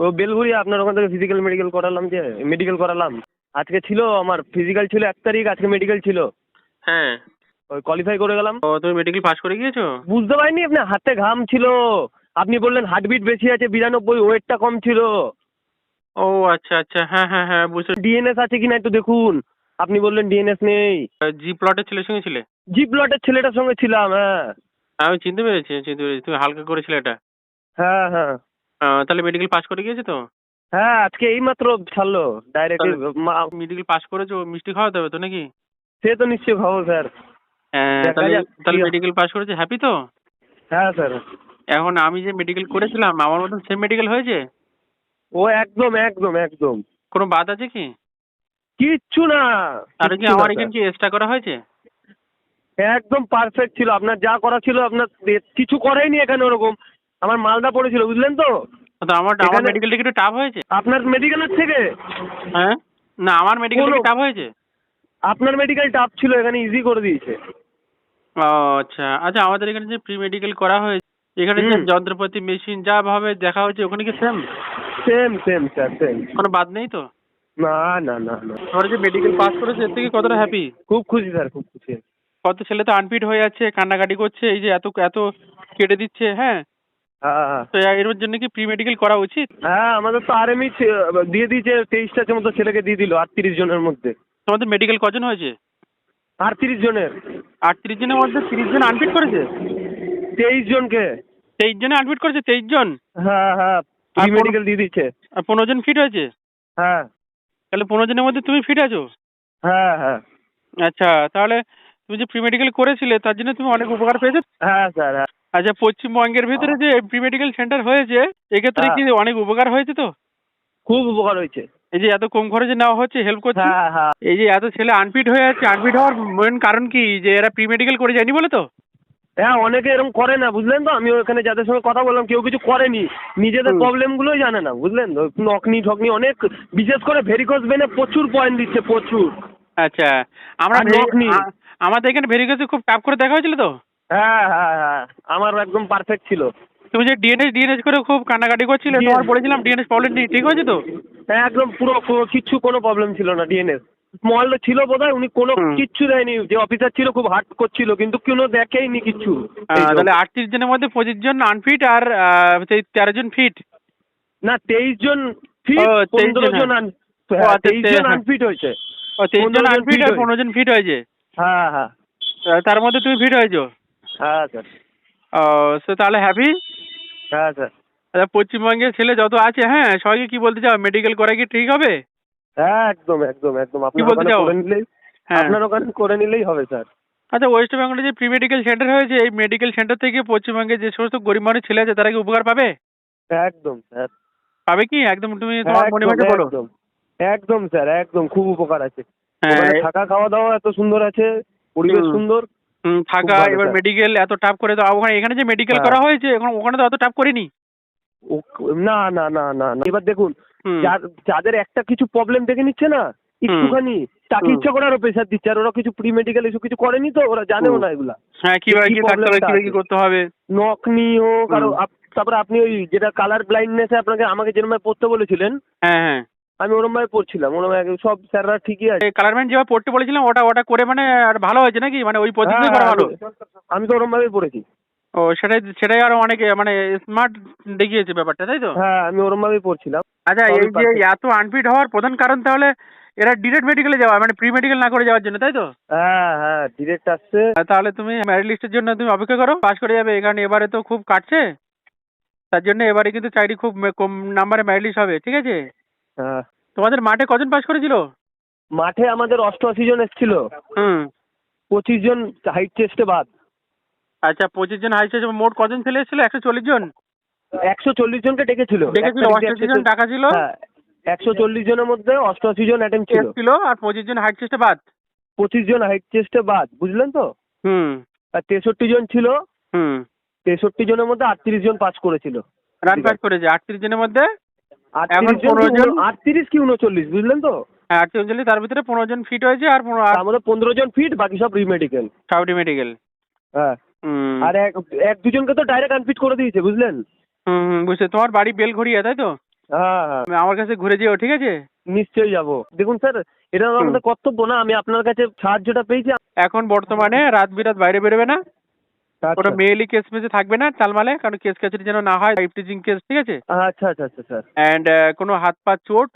ও বেলঘুরি আপনার ওখান থেকে ফিজিক্যাল মেডিকেল করালাম যে মেডিকেল করালাম। আজকে ছিল আমার ফিজিক্যাল ছিল এক তারিখ আজকে মেডিকেল ছিল। হ্যাঁ। ওই কোয়ালিফাই করে গেলাম। ও তুমি মেডিকেল পাস করে গিয়েছো? বুঝতে পারিনি আপনি হাতে ঘাম ছিল। আপনি বললেন হার্টবিট বেশি আছে বিরানব্বই ওয়েটটা কম ছিল। ও আচ্ছা আচ্ছা হ্যাঁ হ্যাঁ হ্যাঁ বুঝতে ডিএনএস আছে কিনা একটু দেখুন। আপনি বললেন ডিএনএস নেই। জি প্লটের ছেলের সঙ্গে ছিলে? জি প্লটের ছেলেটার সঙ্গে ছিলাম হ্যাঁ। আমি চিনতে পেরেছি চিনতে পেরেছি। তুমি হালকা করেছিলে এটা। হ্যাঁ হ্যাঁ। তাহলে মেডিকেল পাস করে গিয়েছে তো? হ্যাঁ আজকে এইমাত্র ছাড়লো ডাইরেক্ট মেডিকেল পাস করেছ মিষ্টি খাওয়াতে হবে তো নাকি? সে তো নিশ্চয়ই খাব স্যার। হ্যাঁ তাহলে। মেডিকেল পাস করেছে হ্যাপি তো? হ্যাঁ স্যার। এখন আমি যে মেডিকেল করেছিলাম আমার মতন সেম মেডিকেল হয়েছে? ও একদম একদম একদম। কোনো বাদ আছে কি? কিচ্ছু না আর কি আমার এখানে কি এক্সট্রা করা হয়েছে? একদম পারফেক্ট ছিল আপনার যা করা ছিল আপনার কিছু করেনি এখানে ওরকম। আমার মালদা পড়েছিল বুঝলেন তো? তো আমার আমার এখানে- মেডিকেলটা কি একটু টাফ হয়েছে? আপনার মেডিকেলের থেকে? হ্যাঁ? না আমার মেডিকেল কি টাফ হয়েছে? আপনার মেডিকেল টাফ ছিল এখানে ইজি করে দিয়েছে। ও আচ্ছা। আচ্ছা আমাদের এখানে যে প্রি মেডিকেল করা হয়েছে এখানে যে যন্ত্রপাতি মেশিন যা ভাবে দেখা হয়েছে ওখানে কি same same same sir same কোনো বাদ নেই তো? না না না না। তোমরা যে মেডিকেল পাস করেছে এর থেকে কতটা হ্যাপি খুব খুশি স্যার খুব খুশি। কত ছেলে তো আনফিট হয়ে যাচ্ছে কান্নাকাটি করছে এই যে এত এত কেটে দিচ্ছে হ্যাঁ? তো এর জন্য কি প্রি মেডিকেল করা উচিত? হ্যাঁ আমাদের তো আরএমই দিয়ে দিয়েছে তেইশটা মতো ছেলেকে দিয়ে দিল আটত্রিশ জনের মধ্যে। তোমাদের মেডিকেল কজন হয়েছে? আটত্রিশ জনের। আটত্রিশ জনের মধ্যে তিরিশ জন আনফিট করেছে? তেইশ জনকে। তেইশ জনে আনফিট করেছে তেইশ জন? হ্যাঁ হ্যাঁ কোনো- মেডিকেল দিয়ে দিচ্ছে আর পনেরো জন ফিট হয়েছে? হ্যাঁ। তাহলে পনেরো জনের মধ্যে তুমি ফিট আছো? হ্যাঁ হ্যাঁ। আচ্ছা তাহলে তুমি যে প্রি মেডিকেল করেছিলে তার জন্য তুমি অনেক উপকার পেয়েছ? হ্যাঁ স্যার হ্যাঁ। আচ্ছা পশ্চিমবঙ্গের ভিতরে যে প্রি মেডিকেল সেন্টার হয়েছে এক্ষেত্রে হ্যাঁ। কি অনেক উপকার হয়েছে তো? খুব উপকার হয়েছে। এই যে এত কম খরচে নেওয়া হচ্ছে হেল্প করছে? হ্যাঁ হ্যাঁ। এই যে এত ছেলে আনফিট হয়ে যাচ্ছে আনফিট হওয়ার মেন কারণ কি? যে এরা প্রি মেডিকেল করে যায়নি বলে তো? হ্যাঁ অনেকে এরকম করে না বুঝলেন তো? আমি ওখানে যাদের সঙ্গে কথা বললাম কেউ কিছু করেনি। নিজেদের প্রবলেম গুলোই জানে না বুঝলেন তো? নকনি ঠকনি অনেক বিশেষ করে ভেরিকোজ বেনে প্রচুর পয়েন্ট দিচ্ছে প্রচুর। আচ্ছা আমরা নকনি। আমাদের এখানে ভেরিকেসে খুব টাফ করে দেখা হয়েছিল তো? হ্যাঁ হ্যাঁ হ্যাঁ। আমার একদম পারফেক্ট ছিল। তুমি যে ডিএনএস ডিএনএস করে খুব কান্নাকাটি করছিলে তোমার বলেছিলাম ডিএনএস প্রবলেম নেই ঠিক হয়েছে তো? হ্যাঁ একদম পুরো কিচ্ছু কোনো প্রবলেম ছিল না ডিএনএস স্মল ছিল বোধহয় উনি কোনো। কিচ্ছু দেয়নি। যে অফিসার ছিল খুব হার্ড করছিল কিন্তু কোনো দেখেইনি কিচ্ছু তাহলে আটত্রিশ জনের মধ্যে পঁচিশ জন আনফিট আর তেরো জন ফিট না তেইশ জন ফিট ও, 23 পনেরো জন, হ্যাঁ। হ্যাঁ, আচ্ছা, তেইশ জন হ্যাঁ। আনফিট হয়েছে। ও তেইশ জন আনফিট আর হয়েছে। পনেরো জন ফিট হয়েছে? হ্যাঁ হ্যাঁ। তার মধ্যে তুমি ফিট হয়েছো? হ্যাঁ স্যার। ও সে তাহলে হ্যাপি হ্যাঁ স্যার। আচ্ছা পশ্চিমবঙ্গের ছেলে যত আছে হ্যাঁ সবাইকে কি বলতে চাও? মেডিকেল করা কি ঠিক হবে? হ্যাঁ একদম একদম একদম। আপনার বলতে চাও? করে নিলেই হ্যাঁ। আপনার ওখানে করে নিলেই হবে স্যার। আচ্ছা ওয়েস্ট বেঙ্গলে যে প্রি মেডিকেল সেন্টার হয়েছে এই মেডিকেল সেন্টার থেকে পশ্চিমবঙ্গে যে সমস্ত গরিব মানুষ ছেলে আছে তারা কি উপকার পাবে? একদম স্যার। পাবে কি? একদম তুমি তোমার মনে একদম বলো। একদম। স্যার একদম খুব উপকার আছে। হ্যাঁ। থাকা খাওয়া দাওয়া এত সুন্দর আছে পরিবেশ সুন্দর। থাকা এবার। মেডিকেল এত টাপ করে তো ওখানে এখানে যে মেডিকেল হ্যাঁ। করা হয়েছে এখন ওখানে তো অত টাপ করিনি না না না না না এবার দেখুন যাদের একটা কিছু প্রবলেম দেখে নিচ্ছে না একটুখানি তাকে। ইচ্ছা করে আরও প্রেশার দিচ্ছে আর ওরা কিছু প্রি মেডিকেল এসব কিছু করেনি তো ওরা জানেও না এগুলা হ্যাঁ কীভাবে কি problem কীভাবে কি করতে হবে নকনি হোক আর। তারপরে আপনি ওই যেটা কালার ব্লাইন্ডনেসে আপনাকে আমাকে যেরকম পড়তে বলেছিলেন হ্যাঁ হ্যাঁ আমি ওরম ভাবে পড়ছিলাম ওরম ভাবে সব স্যাররা ঠিকই আছে। কালার ম্যান যেভাবে পড়তে বলেছিলাম ওটা ওটা করে মানে আর ভালো হয়েছে নাকি? মানে ওই পদ্ধতি হ্যাঁ, করা ভালো? আমি- তো ওরম ভাবেই পড়েছি। ও সেটাই সেটাই আরও অনেকে মানে স্মার্ট দেখিয়েছে ব্যাপারটা তাই তো? হ্যাঁ আমি ওরম ভাবেই পড়ছিলাম। আচ্ছা এই যে এত আনফিট হওয়ার প্রধান কারণ তাহলে এরা ডিরেক্ট মেডিকেলে যাওয়া মানে প্রি মেডিকেল না করে যাওয়ার জন্য তাই তো? হ্যাঁ হ্যাঁ ডিরেক্ট আসছে। তাহলে তুমি মেরিট লিস্টের জন্য তুমি অপেক্ষা করো পাস করে যাবে কারণ এবারে তো খুব কাটছে। তার জন্য এবারে কিন্তু চাকরি খুব কম নাম্বারে মেরিট লিস্ট হবে ঠিক আছে? হ্যাঁ। তোমাদের মাঠে কজন পাস করেছিল? মাঠে আমাদের অষ্টআশি জন এসেছিল। হুম। পঁচিশ জন হাইট চেস্টে বাদ। আচ্ছা পঁচিশ জন হাইস্ট মোট কজন ছেলে এসেছিল? একশো চল্লিশ জন? একশো চল্লিশ জনকে ডেকেছিল। ডেকেছিল দিকে জন 140 টাকা ছিল। হ্যাঁ একশো চল্লিশ জনের মধ্যে অষ্টআশি জন অ্যাটেম্প ছিল। এসেছিল আর পঁচিশ জন হাইট চেস্টে বাদ। পঁচিশ জন হাইট চেস্টে বাদ বুঝলেন তো? হুম। আর তেষট্টি জন ছিল। হুম। তেষট্টি জনের মধ্যে আটত্রিশ জন পাস করেছিল। রান পাস করেছে আটত্রিশ জনের মধ্যে? আটত্রিশ পনেরো জন- আটত্রিশ কি উনচল্লিশ বুঝলেন তো? হ্যাঁ তার ভিতরে পনেরো জন ফিট হয়েছে আর পনেরো তার মধ্যে পনেরো জন ফিট বাকি সব রিমেডিকেল সাউডি মেডিকেল হ্যাঁ। আর এক এক দুজনকে তো ডাইরেক্ট আনফিট করে দিয়েছে বুঝলেন? হুম বুঝতে তোমার বাড়ি বেলঘড়িয়া তাই তো? হ্যাঁ হ্যাঁ। আমার কাছে ঘুরে যেও ঠিক আছে? নিশ্চয়ই যাব। দেখুন স্যার এটা আমাদের কর্তব্য না আমি আপনার কাছে সাহায্যটা পেয়েছি। এখন বর্তমানে রাত বিরাত বাইরে বেরোবে না? কোনো মেইলি কেস মেসে থাকবে না টালমালে কারণ কেস কাচারি যেন না হয় টিচিং কেস ঠিক আছে? আচ্ছা আচ্ছা আচ্ছা স্যার। অ্যান্ড কোনো হাত পা চোট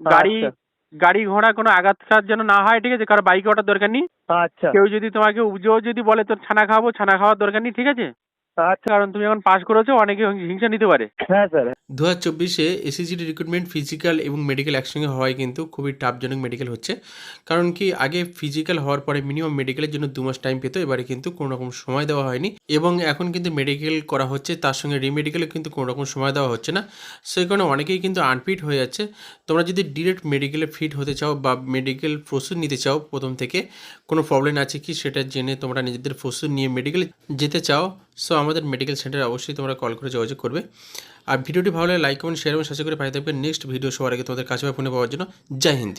গাড়ি আচ্ছা। গাড়ি ঘোড়া কোনো আঘাত যেন না হয় ঠিক আছে? কারও বাইকে ওঠার দরকার নেই। আচ্ছা। কেউ যদি তোমাকে উজো যদি বলে তোর ছানা খাওয়াবো ছানা খাওয়ার দরকার নেই ঠিক আছে? আচ্ছা কারণ তুমি এখন পাস করেছ অনেকে হিংসা নিতে পারে। হ্যাঁ স্যার। দু হাজার চব্বিশে এসএসজিডি রিক্রুটমেন্ট ফিজিক্যাল এবং মেডিকেল একসঙ্গে হওয়ায় কিন্তু খুবই টাফজনক মেডিকেল হচ্ছে। কারণ কি আগে ফিজিক্যাল হওয়ার পরে মিনিমাম মেডিকেলের জন্য দু মাস টাইম পেতো এবারে কিন্তু কোনো রকম সময় দেওয়া হয়নি। এবং এখন কিন্তু মেডিকেল করা হচ্ছে তার সঙ্গে রিমেডিকেলে কিন্তু কোনো রকম সময় দেওয়া হচ্ছে না। সেই কারণে অনেকেই কিন্তু আনফিট হয়ে যাচ্ছে। তোমরা যদি ডিরেক্ট মেডিকেলে ফিট হতে চাও বা মেডিকেল প্রস্তুত নিতে চাও প্রথম থেকে কোনো প্রবলেম আছে কি সেটা জেনে তোমরা নিজেদের প্রস্তুত নিয়ে মেডিকেলে যেতে চাও সো আমাদের মেডিকেল সেন্টারে অবশ্যই তোমরা কল করে যোগাযোগ করবে। আর ভিডিওটি ভালো লাগে লাইক কমেন্ট শেয়ার এবং সাথে করে পাঠিয়ে থাকবে। নেক্সট ভিডিও সবার আগে তোমাদের কাছে ফোনে পাওয়ার জন্য। জয় হিন্দ।